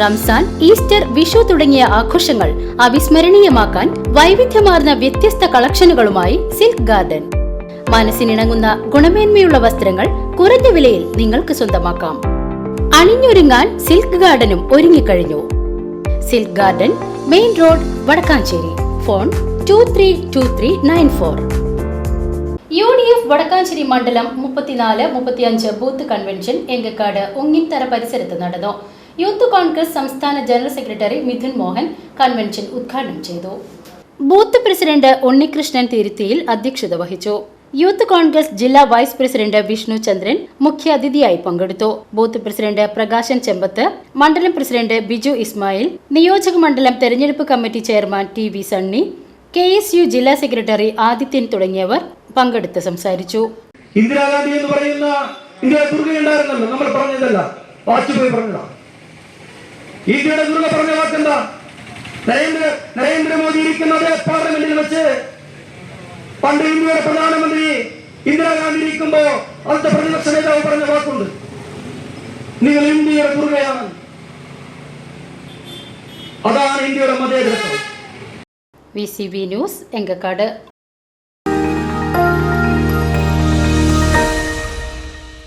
Ramzan Easter Vishu തുടങ്ങിയ ആഘോഷങ്ങൾ അവിസ്മരണീയമാക്കാൻ വൈവിധ്യമാർന്ന വ്യത്യസ്ത കളക്ഷനുകളുമായി സിൽക്ക് ഗാർഡൻ. മനസ്സിനിണങ്ങുന്ന ഗുണമേന്മയുള്ള വസ്ത്രങ്ങൾ കുറഞ്ഞ വിലയിൽ നിങ്ങൾക്ക് സ്വന്തമാക്കാം. അണിഞ്ഞൊരുങ്ങാൻ സിൽക്ക് ഗാർഡനും ഒരുങ്ങിക്കഴിഞ്ഞു. Silk garden main road Vadakkanchery. Phone two three two three nine four U D F Vadakkanchery മണ്ഡലം മുപ്പത്തിനാല് മുപ്പത്തിയഞ്ച് ബൂത്ത് കൺവെൻഷൻ എങ്കക്കാട് ഉങ്ങിത്തറ പരിസരത്ത് നടന്നു. യൂത്ത് കോൺഗ്രസ് സംസ്ഥാന general secretary Mithun Mohan convention ഉദ്ഘാടനം ചെയ്തു. ബൂത്ത് പ്രസിഡന്റ് ഉണ്ണികൃഷ്ണൻ തിരുത്തിയിൽ അധ്യക്ഷത വഹിച്ചു. യൂത്ത് കോൺഗ്രസ് ജില്ലാ വൈസ് പ്രസിഡന്റ് വിഷ്ണു ചന്ദ്രൻ മുഖ്യാതിഥിയായി പങ്കെടുത്തു. ബൂത്ത് പ്രസിഡന്റ് പ്രകാശൻ ചെമ്പത്ത് മണ്ഡലം പ്രസിഡന്റ് ബിജു ഇസ്മായിൽ നിയോജക മണ്ഡലം തെരഞ്ഞെടുപ്പ് committee chairman T V Sunny K S U ജില്ലാ സെക്രട്ടറി ആദിത്യൻ തുടങ്ങിയവർ പങ്കെടുത്ത് സംസാരിച്ചു. ഇന്ദിരാഗാന്ധി എന്ന് പറയുന്ന ഇന്ത്യ ദുർഗ ഉണ്ടായിരുന്നല്ലോ നമ്മൾ പറഞ്ഞതല്ല. വാജ്പേയി പറഞ്ഞതാ. ഇന്ത്യയുടെ ദുർഗ പറഞ്ഞ വാക്കെന്താ? നരേന്ദ്ര നരേന്ദ്രമോദി ഇരിക്കുന്ന അതേ പാർലമെന്റിൽ വെച്ച് പണ്ട് ഇന്ത്യയുടെ പ്രധാനമന്ത്രി ഇന്ദിരാഗാന്ധി ഇരിക്കുമ്പോ അവിടുത്തെ പ്രതിപക്ഷ നേതാവ് പറഞ്ഞ വാക്കുണ്ട്. നിങ്ങൾ ഇന്ത്യയുടെ ദുർഗയാണ് അതാണ് ഇന്ത്യയുടെ മതേതരത്വം. V C B news Engakkad.